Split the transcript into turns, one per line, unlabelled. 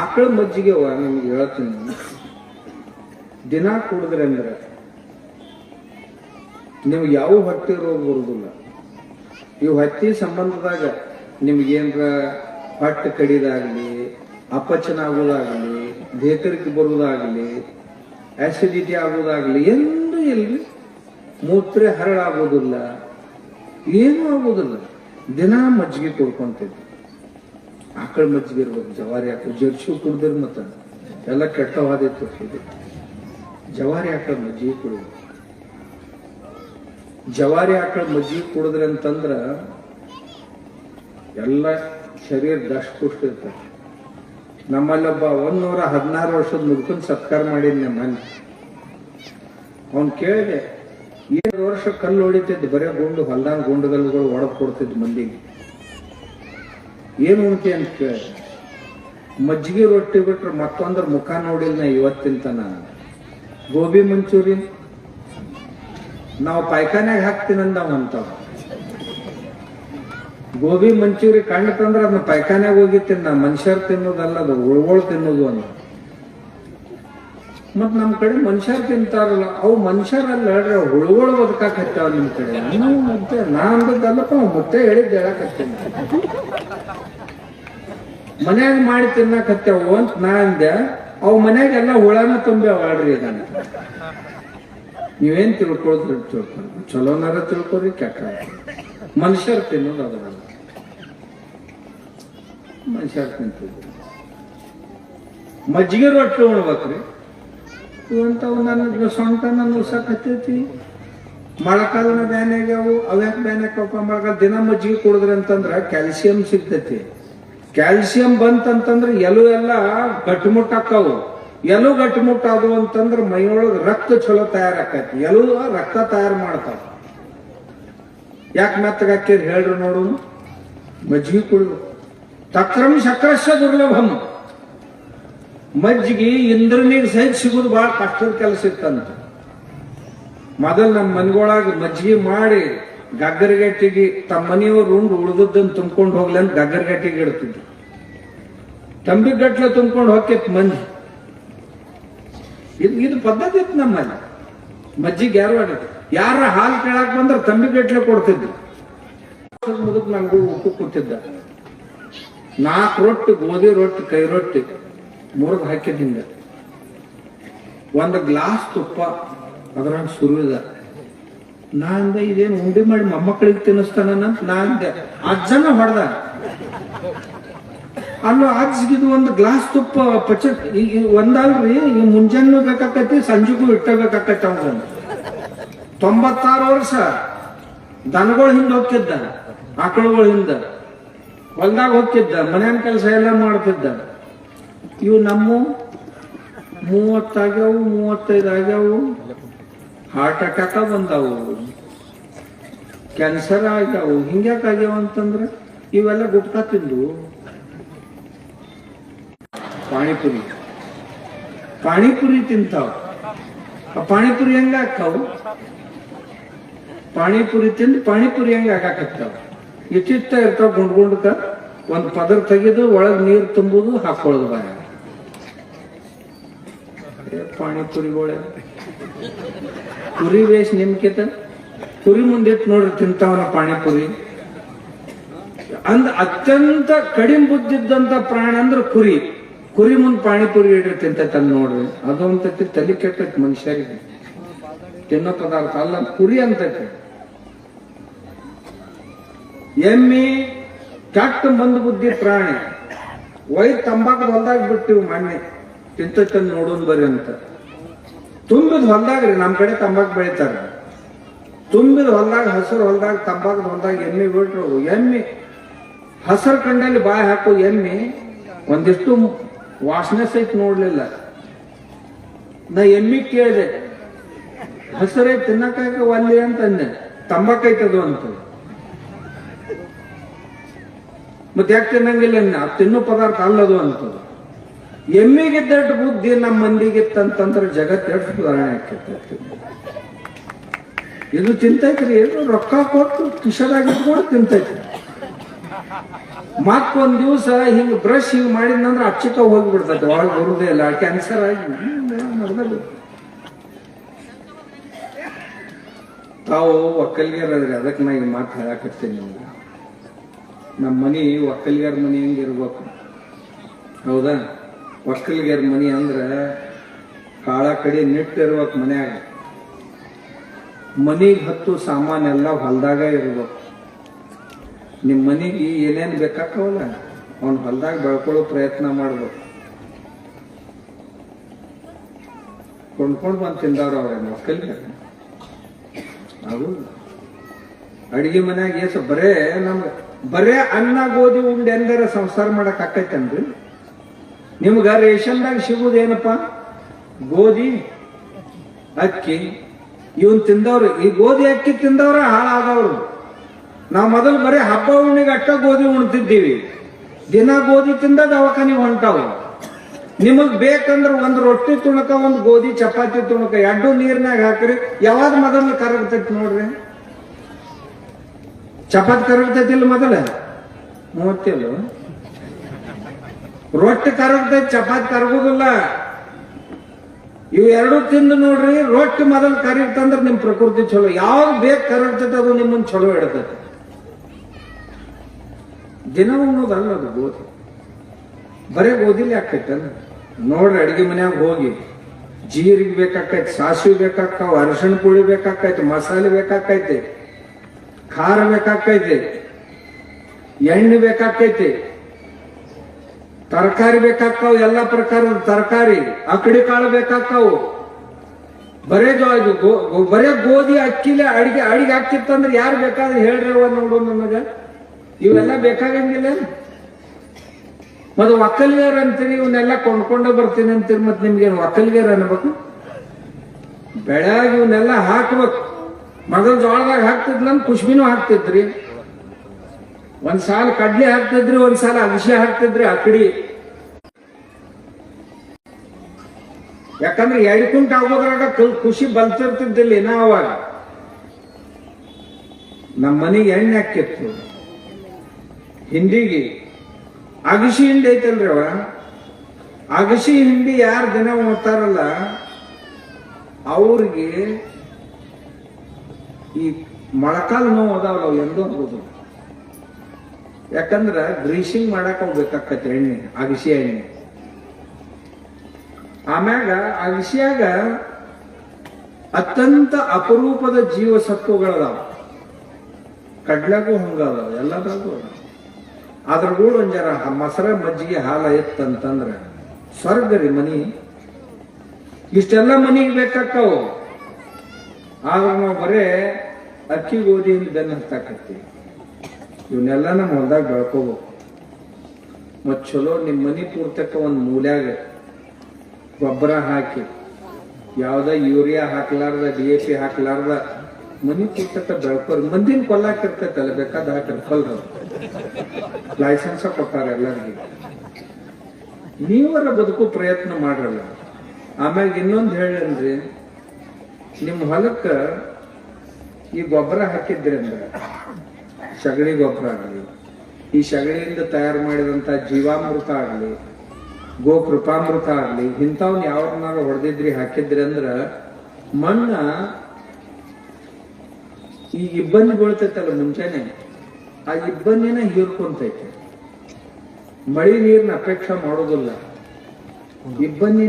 ಆಕಳ ಮಜ್ಜಿಗೆ ನಿಮ್ಗೆ ಹೇಳ್ತೀನಿ. ದಿನ ಕುಡಿದ್ರೆ ಅಂದ್ರೆ ನಿಮ್ಗೆ ಯಾವ ಹೊಟ್ಟೆ ರೋಗ ಬರುದಿಲ್ಲ. ಇವು ಹತ್ತಿ ಸಂಬಂಧದಾಗ ನಿಮ್ಗೇನ್ರ ಹೊಟ್ಟೆ ಕಡಿದಾಗ್ಲಿ ಅಪಚನ ಆಗೋದಾಗ್ಲಿ ಭೇತರಿಕೆ ಬರುವುದಾಗ್ಲಿ ಆಸಿಡಿಟಿ ಆಗೋದಾಗ್ಲಿ, ಎಂದೂ ಇಲ್ರಿ ಮೂತ್ರ ಹರಳಾಗೋದಿಲ್ಲ. ಏನೂ ಆಗೋದಿಲ್ಲ. ದಿನ ಮಜ್ಜಿಗೆ ಕೊಡ್ಕೊಂತಿದ್ವಿ ಆಕಳ ಮಜ್ಜಿಗೆ ಇರ್ಬೇಕು ಜವಾರಿ ಆಕಳ ಜರ್ಸಿ ಕುಡ್ದಿರ್ ಮತ್ತ ಎಲ್ಲ ಕೆಟ್ಟವಾದಿತ್ತು ಇದು. ಜವಾರಿ ಆಕಳ ಮಜ್ಜಿಗೆ ಕುಡಿಬೇಕು ಜವಾರಿ ಆಕಳ ಮಜ್ಜಿಗೆ ಕುಡಿದ್ರೆ ಅಂತಂದ್ರ ಎಲ್ಲ ಶರೀರ ದಷ್ಟು ಇರ್ತದೆ. ನಮ್ಮಲ್ಲೊಬ್ಬ ಒಂದೂರ ಹದಿನಾರು ವರ್ಷದ ಮುದುಕನ್ ಸತ್ಕಾರ ಮಾಡಿದ್ನೆ ಮನೆ ಅವನು ಕೇಳಿದೆ, ಏಳು ವರ್ಷ ಕಲ್ಲು ಹೊಡಿತಿದ್ದು ಬರೇ ಗುಂಡು ಹೊಲ್ದಾಗ ಗುಂಡುಗಲ್ಲುಗಳು ಒಡಕ್ ಕೊಡ್ತಿದ್ ಮಂದಿಗೆ. ಏನು ಉಣ್ತಿ ಅಂತ ಕೇಳಿ. ಮಜ್ಜಿಗೆ ರೊಟ್ಟಿ ಬಿಟ್ರೆ ಮತ್ತೊಂದ್ರ ಮುಖ ನೋಡಿಲ್ಲ ನಾ ಇವತ್ತಿನ ತನ? ಗೋಬಿ ಮಂಚೂರಿ? ನಾವು ಪಾಯ್ಖಾನ್ಯಾಗ ಹಾಕ್ತೀನಂದವ ಅಂತಾವ. ಗೋಬಿ ಮಂಚೂರಿ ಕಣ್ಣು ತಂದ್ರೆ ಅದನ್ನ ಪಾಯ್ಖಾನ್ಯಾಗ ಹೋಗಿ ತಿನ್ನ. ಮನುಷ್ಯರು ತಿನ್ನೋದಲ್ಲ ಅದು ತಿನ್ನೋದು ಅಂತ. ಮತ್ ನಮ್ ಕಡೆ ಮನುಷ್ಯರು ತಿಂತಾರಲ್ಲ, ಅವು ಮನುಷ್ಯರಲ್ಲ ಹುಳುಗಳು ಬದುಕಾಕತ್ತಾವ ನಿಮ್ ಕಡೆ. ನಾನು ಮತ್ತೆ ನಾ ಅಂದದ್ದಲ್ಲಪ್ಪ ಮತ್ತೆ ಹೇಳಿದ್ದೆ ಹೇಳಕತ್ತೇನೆ. ಮನ್ಯಾಗ ಮಾಡಿ ತಿನ್ನಕತ್ತೇವು ಅಂತ ನಾ ಅಂದೆ, ಅವ್ ಮನ್ಯಾಗೆಲ್ಲ ಹುಳನ ತುಂಬ್ಯಾವ ಆಡ್ರಿ ಇದನ್ನ ನೀವೇನ್ ತಿಳ್ಕೊಳ್ತೀರಿ ತಿಳ್ಕೊಂಡು ಚಲೋನಾರ ತಿಳ್ಕೊರಿ ಕೆಟ್ಟ ಮನುಷ್ಯರು ತಿನ್ನೋದು ಅದರ ಮನುಷ್ಯರು ತಿಂತಿದ್ರು ಮಜ್ಜಿಗೆ ರೊಟ್ಟಿ ಉಣ್ಬೇಕ್ರಿ. ಇವಂತವು ನನ್ನ ಸೊಂಟ ನನ್ನ ಉಸಕತ್ತೈತಿ ಮಳೆಕಾಲನ ಬ್ಯಾನ್ ಆಗ್ಯಾವು ಅವ್ಯಾಕ್ ಬ್ಯಾನ್ ಆಕಾವಪ್ಪ ಮಳೆಗಾಲ ದಿನ ಮಜ್ಜಿಗೆ ಕುಡಿದ್ರಿ ಅಂತಂದ್ರೆ ಕ್ಯಾಲ್ಸಿಯಂ ಸಿಗ್ತೈತಿ. ಕ್ಯಾಲ್ಸಿಯಂ ಬಂತಂತಂದ್ರೆ ಎಲು ಎಲ್ಲ ಗಟ್ಟುಮುಟ್ಟಾಕವು ಎಲು ಗಟ್ಟಿಮುಟ್ಟಾದವು ಅಂತಂದ್ರೆ ಮೈಯೊಳಗೆ ರಕ್ತ ಚಲೋ ತಯಾರಾಕೈತಿ. ಎಲು ರಕ್ತ ತಯಾರು ಮಾಡ್ತಾವ. ಯಾಕೆ ಮೆತ್ತಗಾಕಿರಿ ಹೇಳ್ರಿ ನೋಡು. ಮಜ್ಜಿಗೆ ಕುಡಿದು. ತಕ್ರಮ್ ಸಕ್ರಶ ದುರ್ಲಭಂ. ಮಜ್ಜಿಗೆ ಇಂದ್ರನಿಗೆ ಸಹಿತ ಸಿಗುದು ಬಹಳ ಕಷ್ಟದ ಕೆಲಸ ಇತ್ತಂತ. ಮೊದಲು ನಮ್ಮ ಮನೆಗೊಳಗ ಮಜ್ಜಿಗೆ ಮಾಡಿ ಗಗ್ಗರಗಟ್ಟಿಗೆ ತಮ್ಮ ಮನೆಯವರು ಉಂಡು ಉಳಿದದ್ದನ್ನು ತುಂಬ್ಕೊಂಡು ಹೋಗ್ಲಿ ಅಂತ ಗಗ್ಗರಗಟ್ಟಿಗೆ ಇಡ್ತಿದ್ರು. ತಂಬಿಗಟ್ಲೆ ತುಂಬ್ಕೊಂಡು ಹೋಗ್ತಿತ್ತು ಮಂದಿ ಇದು ಇದು ಪದ್ಧತಿ ಇತ್ತು ನಮ್ಮಲ್ಲಿ ಮಜ್ಜಿಗೆ ಯಾರು ಆಡಿದ್ರು ಯಾರ ಹಾಲು ಕೇಳಕ್ ಬಂದ್ರೆ ತಂಬಿಗಟ್ಲೆ ಕೊಡ್ತಿದ್ರು. ಮುದುಕ್ ನಮಗೂ ಉಪ್ಪು ಕೂತಿದ್ದ. ನಾಲ್ಕು ರೊಟ್ಟಿ, ಗೋಧಿ ರೊಟ್ಟಿ, ಕೈ ರೊಟ್ಟಿ ಮುರಿದು ಹಾಕಿದ್ದಿಂದ ಒಂದು ಗ್ಲಾಸ್ ತುಪ್ಪ ಅದ್ರಾಗ ನಾ ಅಂದ, ಇದೇನು ಉಂಡಿ ಮಾಡಿ ಮೊಮ್ಮಕ್ಕಳಿಗೆ ತಿನ್ನಿಸ್ತಾನ ನಾ ಅಂದೆ, ಅಜ್ಜನ ಹೊಡೆದ. ಅಲ್ಲೋ ಅಜ್ಜಿಗಿದು ಒಂದು ಗ್ಲಾಸ್ ತುಪ್ಪ ಪಚ ಒಂದಲ್ರಿ, ಈ ಮುಂಜಾನೆ ಬೇಕಾಕತಿ, ಸಂಜೆಗೂ ಇಟ್ಟಬೇಕಾಕತಿ ಅವ್ರ ತೊಂಬತ್ತಾರು ವರ್ಷ. ದನಗಳ ಹಿಂದೆ ಹೋಗ್ತಿದ್ದ, ಆಕಳುಗಳ ಹಿಂದ. ಹೊಲ್ದಾಗ ಹೋಗ್ತಿದ್ದ ಮನೆಯ ಕೆಲಸ ಎಲ್ಲ ಮಾಡ್ತಿದ್ದ. ಇವು ನಮ್ಮ ಮೂವತ್ತಾಗ್ಯಾವು, ಮೂವತ್ತೈದು ಆಗ್ಯಾವು. ಹಾರ್ಟ್ ಅಟ್ಯಾಕ ಬಂದವು, ಕ್ಯಾನ್ಸರ್ ಆಗ್ಯಾವು ಹಿಂಗ್ಯಾಕ್ ಆಗ್ಯಾವ ಅಂತಂದ್ರೆ ಇವೆಲ್ಲ ಗುಟ್ಕಾ ತಿಂದು ಪಾಣಿಪುರಿ. ಪಾಣಿಪುರಿ ತಿಂತಾವ. ಆ ಪಾಣಿಪುರಿ ಹೆಂಗ ಆಕ್ಕಾವು ಪಾಣಿಪುರಿ ತಿಂದು ಪಾಣಿಪುರಿ ಹೆಂಗ ಆಗಾಕತ್ತಾವ ಇಟ್ಟಿತ್ತ ಇರ್ತಾವ ಗುಂಡ್ ಗುಂಡ್ಕ, ಒಂದ್ ಪದರ್ ತೆಗೆದು ಒಳಗ್ ನೀರ್ ತುಂಬುದು ಹಾಕೊಳ್ಳೋದು ಬಾಯ. ಪಾಣಿಪುರಿಗಳೇ. ಕುರಿ ವೇಷ ನಿಮ್ಕಿತ ಕುರಿ ಮುಂದಿಟ್ಟು ನೋಡ್ರಿ ತಿಂತಾವನ ಪಾಣಿಪುರಿ ಅಂದ ಅತ್ಯಂತ ಕಡಿಮೆ ಬುದ್ಧಿದ್ದಂತ ಪ್ರಾಣಿ ಅಂದ್ರ ಕುರಿ. ಕುರಿ ಮುಂದ್ ಪಾಣಿಪುರಿ ಇಡ್ರಿ ತಿಂತೈತಲ್ ನೋಡ್ರಿ. ಅದೊಂತೈತಿ ತಲೆ ಕೆಟ್ಟೈತಿ ಮನುಷ್ಯರಿಗೆ. ತಿನ್ನೋ ಪದಾರ್ಥ ಅಲ್ಲ, ಕುರಿ ಅಂತೈತಿ. ಎಮ್ಮಿ, ಕೆಟ್ಟ ಮಂದ ಬುದ್ಧಿ ಪ್ರಾಣಿ. ವೈ ತಂಬಾಕು ಹೊಲ್ದಾಗ ಬಿಟ್ಟಿವಿ ಮೊನ್ನೆ ತಿಂತೈತಲ್ ನೋಡೋನ್ ಬರ್ರಿ ಅಂತ. ತುಂಬಿದ ಹೊಲ್ದಾಗ ರೀ ನಮ್ಮ ಕಡೆ ತಂಬಾಕು ಬೆಳಿತಾರ. ತುಂಬಿದ ಹೊಲ್ದಾಗ, ಹಸಿರು ಹೊಲ್ದಾಗ, ತಂಬಾಕದ ಹೊಲ್ದಾಗ ಎಮ್ಮಿ ಬಿಟ್ರು. ಎಮ್ಮಿ, ಹಸರು ಕಂಡಲ್ಲಿ ಬಾಯಿ ಹಾಕೋ ಎಮ್ಮಿ ಒಂದಿಷ್ಟು ವಾಸನೆ ಸಹಿತ ನೋಡ್ಲಿಲ್ಲ. ನಾ ಎಮ್ಮಿ ಕೇಳಿದೆ, ಹಸರೇ ತಿನ್ನಕಾಕ ಒಲ್ಲಿ ಅಂತ ಅಂದೆ ತಂಬಾಕೈತದು ಅಂತ. ಮತ್ತೆ ಯಾಕೆ ತಿನ್ನಂಗಿಲ್ಲ ತಿನ್ನು ತಿನ್ನೋ ಪದಾರ್ಥ ಅಲ್ಲದು ಅಂತದು ದೊಡ್ಡ ಬುದ್ಧಿ ನಮ್ಮ ಮಂದಿಗಿತ್ತಂತಂದ್ರೆ ಜಗತ್ ಎಷ್ಟು ಸುಧಾರಣೆ ಆಕೈತಿ ಇದು ತಿಂತೈತ್ರಿ, ಏನು ರೊಕ್ಕ ಕೊಟ್ಟು ಕಿಶದಾಗ ಇಟ್ಕೊಂಡು ತಿಂತೈತ್ರಿ ಮತ್ತೊಂದ್ ದಿವಸ ಹಿಂಗ್ ಬ್ರಷ್ ಹಿಂಗ್ ಮಾಡಿದ್ನಂದ್ರೆ ಅಚ್ಚಿಕ ಹೋಗ್ಬಿಡ್ತೈತೆ, ಒಳಗೆ ಬರುದೇ ಇಲ್ಲ ಕ್ಯಾನ್ಸರ್ ಆಗಿ ತಾವು ಒಕ್ಕಲ್ಗಾರದ್ರಿ ಅದಕ್ಕೆ ನಾ ಈ ಮಾತು ಹೇಳಕತ್ತೀನಿ ನಿಮ್ಗೆ. ನಮ್ಮ ಮನಿ ಒಕ್ಕಲಿಗರ ಮನಿ ಹೆಂಗಿರ್ಬೇಕು. ಹೌದಾ? ಒಕ್ಕಲ್ಗಾರ ಮನಿ ಅಂದ್ರೆ ಕಾಳ ಕಡಿ ನಿಟ್ಟಿರ್ಬೇಕು ಮನ್ಯಾಗ. ಮನಿಗ್ ಹತ್ತು ಸಾಮಾನೆಲ್ಲ ಹೊಲ್ದಾಗ ಇರ್ಬೇಕು. ನಿಮ್ಮ ಮನಿಗೆ ಏನೇನ್ ಬೇಕಾಕವಲ್ಲ ಅವ್ನ ಹೊಲ್ದಾಗ ಬೆಳ್ಕೊಳ್ಳೋ ಪ್ರಯತ್ನ ಮಾಡ್ಬೇಕು. ಕೊಂಡ್ಕೊಂಡ್ ಬಂದು ತಿಂದವ್ರ ಅವ್ರ ಮಕ್ಕಳಿಗೆ ಹೌದು ಅಡಿಗೆ ಮನ್ಯಾಗ ಏಸ ಬರೇ ನಮ್ಗೆ ಬರೇ ಅನ್ನ ಗೋಧಿ ಉಂಡೆ ಎಂದರೆ ಸಂಸಾರ ಮಾಡಕ್ ಆಕೈತೇನ್ರಿ? ನಿಮ್ಗ ರೇಷನ್ದಾಗ ಸಿಗುವುದೇನಪ್ಪ ಗೋಧಿ, ಅಕ್ಕಿ. ಇವನ್ ತಿಂದವ್ರು, ಈ ಗೋಧಿ, ಅಕ್ಕಿ ತಿಂದವ್ರ ಹಾಳಾದವ್ರು. ನಾವು ಮೊದಲು ಬರೀ ಹಬ್ಬ ಹುಣ್ಣಿಗೆ ಅಟ್ಟ ಗೋಧಿ ಉಣ್ತಿದ್ದೀವಿ. ದಿನ ಗೋಧಿ ತಿಂದ ದವಾಖಾನೆ ಹೊಂಟಾವು. ನಿಮಗ್ ಬೇಕಂದ್ರೆ ಒಂದ್ ರೊಟ್ಟಿ ತುಣಕ, ಒಂದ್ ಗೋಧಿ, ಚಪಾತಿ ತುಣಕ, ಎರಡು ನೀರ್ನಾಗ ಹಾಕ್ರಿ. ಯಾವಾಗ ಮೊದಲು ಕರಗ್ತೈತಿ ನೋಡ್ರಿ? ಚಪಾತಿ ಕರಗ್ತೈತಿ ಇಲ್ಲ ಮೊದಲ? ಮೂವತ್ತಿಲ್ಲ ರೊಟ್ಟಿ ಕರಗದ ಚಪಾತಿ ಕರಗುದಿಲ್ಲ ಇವು ಎರಡು ತಿಂದು ನೋಡ್ರಿ, ರೊಟ್ಟಿ ಮೊದಲು ಕರಿತಂದ್ರೆ ನಿಮ್ ಪ್ರಕೃತಿ ಚಲೋ. ಯಾವ್ದು ಬೇಕು ಕರಗ್ತದ ಅದು ನಿಮ್ಮನ್ ಚಲೋ ಇಡತೈತಿ. ದಿನ ಉಣ್ಣೋದಲ್ಲ ಅದು ಗೋಧಿ. ಬರೇ ಗೋಧಿಲಿ ಆಕೈತಲ್ಲ ನೋಡ್ರಿ ಅಡಿಗೆ ಮನ್ಯಾಗ ಹೋಗಿ, ಜೀರಿಗೆ ಬೇಕಾಕೈತಿ, ಸಾಸಿವೆ ಬೇಕಾಕಾವ್, ಅರಿಶಿಣ ಪುಳಿ ಬೇಕಾಕೈತಿ, ಮಸಾಲೆ ಬೇಕಾಕೈತಿ, ಖಾರ ಬೇಕಾಕೈತಿ, ಎಣ್ಣೆ ಬೇಕಾಕೈತಿ ತರಕಾರಿ ಬೇಕಾಗ್ತಾವ, ಎಲ್ಲ ಪ್ರಕಾರದ ತರಕಾರಿ, ಅಕಡಿ ಕಾಳು ಬೇಕಾಗ್ತಾವು. ಬರೇ ಇದು ಬರೇ ಗೋಧಿ, ಅಕ್ಕಿಲೆ ಅಡಿಗೆ ಅಡಿಗೆ ಹಾಕ್ತಿತ್ತಂದ್ರೆ ಯಾರು ಬೇಕಾದ್ರೆ ಹೇಳ್ರಿ ಅವ ನೋಡು ನಮಗ ಇವೆಲ್ಲ ಬೇಕಾಗಂಗಿಲ್ಲ. ಮತ್ತೆ ಒಕ್ಕಲ್ಗಾರ ಅಂತೀರಿ, ಇವನ್ನೆಲ್ಲ ಕೊಂಡ್ಕೊಂಡ ಬರ್ತೀನಿ ಅಂತೀರಿ, ಮತ್ತೆ ನಿಮ್ಗೇನು ಒಕ್ಕಲ್ಗಾರ ಅನ್ಬೇಕು? ಬೆಳಗ್ಗೆ ಇವನ್ನೆಲ್ಲ ಹಾಕ್ಬೇಕು. ಮೊದಲು ಜೋಳದಾಗ ಹಾಕ್ತಿದ್ಲಂದ್ ಕುಶ್ಮಿನೂ ಹಾಕ್ತಿದ್ರಿ. ಒಂದ್ ಸಾಲ ಕಡ್ಲೆ ಹಾಕ್ತಿದ್ರಿ ಒಂದ್ ಸಾಲ ಅಗಸೆ ಹಾಕ್ತಿದ್ರಿ ಅಕಡಿ ಯಾಕಂದ್ರೆ ಎರಡು ಕುಂಟ ಆಗೋದ್ರಾಗ ಖುಷಿ ಬಲ್ತಿರ್ತಿದ್ದಿಲ್ಲ ಇನ್ನ ಅವಾಗ. ನಮ್ಮ ಮನೆಗೆ ಎಣ್ಣೆ ಹಾಕಿತ್ತು ಹಿಂಡಿಗೆ. ಅಗಸಿ ಹಿಂಡಿ ಐತಲ್ರಿ ಅವ. ಅಗಸಿ ಹಿಂಡಿ ಯಾರು ದಿನ ಓದ್ತಾರಲ್ಲ ಅವ್ರಿಗೆ ಈ ಮೊಳಕಾಲು ನೋವು ಅದಾವಲ್ಲ ಎಂದೂ ಹೋಗುದು ಯಾಕಂದ್ರ ಗ್ರೀಸಿಂಗ್ ಮಾಡಕ್ ಹೋಗ್ಬೇಕಾಕತ್ತೆ ಎಣ್ಣೆ ಅಗಸಿ ಎಣ್ಣೆ. ಆಮ್ಯಾಗ ಅಗಸಿಯಾಗ ಅತ್ಯಂತ ಅಪರೂಪದ ಜೀವಸತ್ವಗಳದಾವ. ಕಡ್ಲಾಗೂ ಹಂಗದ ಎಲ್ಲದಾಗೂ. ಅದ್ರ ಕೂಡ ಒಂದ್ ಜರ ಮೊಸರ ಮಜ್ಜಿಗೆ ಹಾಲ ಇತ್ತಂತಂದ್ರ ಸ್ವರ್ಗ ರೀ ಮನಿ. ಇಷ್ಟೆಲ್ಲ ಮನಿಗೆ ಬೇಕಾಕ್ಕವು ಆದ್ರೆ ನಾವು ಬರೇ ಅಕ್ಕಿ ಗೋಧಿಯಿಂದ ಬೆನ್ನ ಹತ್ತಾಕತ್ತೀವಿ. ಇವನ್ನೆಲ್ಲ ನಮ್ಮ ಹೊಲ್ದಾಗ ಬೆಳ್ಕೋಬೇಕು. ಮತ್ತು ಚಲೋ ನಿಮ್ಮ ಮನೆ ಪೂರ್ತಕ್ಕ ಒಂದು ಮೂಲ್ಯಾಗ ಗೊಬ್ಬರ ಹಾಕಿ, ಯಾವುದೇ ಯೂರಿಯಾ ಹಾಕ್ಲಾರ್ದ ಡಿ ಎ ಪಿ ಹಾಕ್ಲಾರ್ದ, ಮನಿ ಪೂರ್ತಕ್ಕ ಬೆಳ್ಕೋರು. ಮಂದಿನ ಕೊಲ್ಲಾಕಿರ್ತೈತಲ್ಲ ಬೇಕಾದ ಹಾಕಿರ್ ಲೈಸೆನ್ಸ ಲೈಸೆನ್ಸ್ ಕೊಟ್ಟಾರ ಎಲ್ಲರಿಗೆ. ನೀವರ ಬದುಕು ಪ್ರಯತ್ನ ಮಾಡ್ರಲ್ಲ. ಆಮ್ಯಾಗ ಇನ್ನೊಂದು ಹೇಳಿ ನಿಮ್ಮ ಹೊಲಕ್ಕೆ ಈ ಗೊಬ್ಬರ ಹಾಕಿದ್ರಿ ಅಂದ್ರೆ ಸಗಣಿ ಗೊಬ್ಬರ ಆಗಲಿ, ಈ ಸಗಣಿಯಿಂದ ತಯಾರು ಮಾಡಿದಂತ ಜೀವಾಮೃತ ಆಗಲಿ, ಗೋಕೃಪಾಮೃತ ಆಗಲಿ, ಇಂಥವ್ನ ಯಾವ್ದನ್ನಾರ ಹೊಡೆದಿದ್ರಿ, ಹಾಕಿದ್ರಿ ಅಂದ್ರ ಮಣ್ಣ ಈ ಇಬ್ಬನಿ ಬೀಳ್ತೈತಲ್ಲ ಮುಂಚೆನೆ ಆ ಇಬ್ಬನಿನ ಹೀರ್ಕೊಂತೈತೆ ಮಳಿ ನೀರಿನ ಅಪೇಕ್ಷೆ ಮಾಡೋದಿಲ್ಲ. ಇಬ್ಬನಿ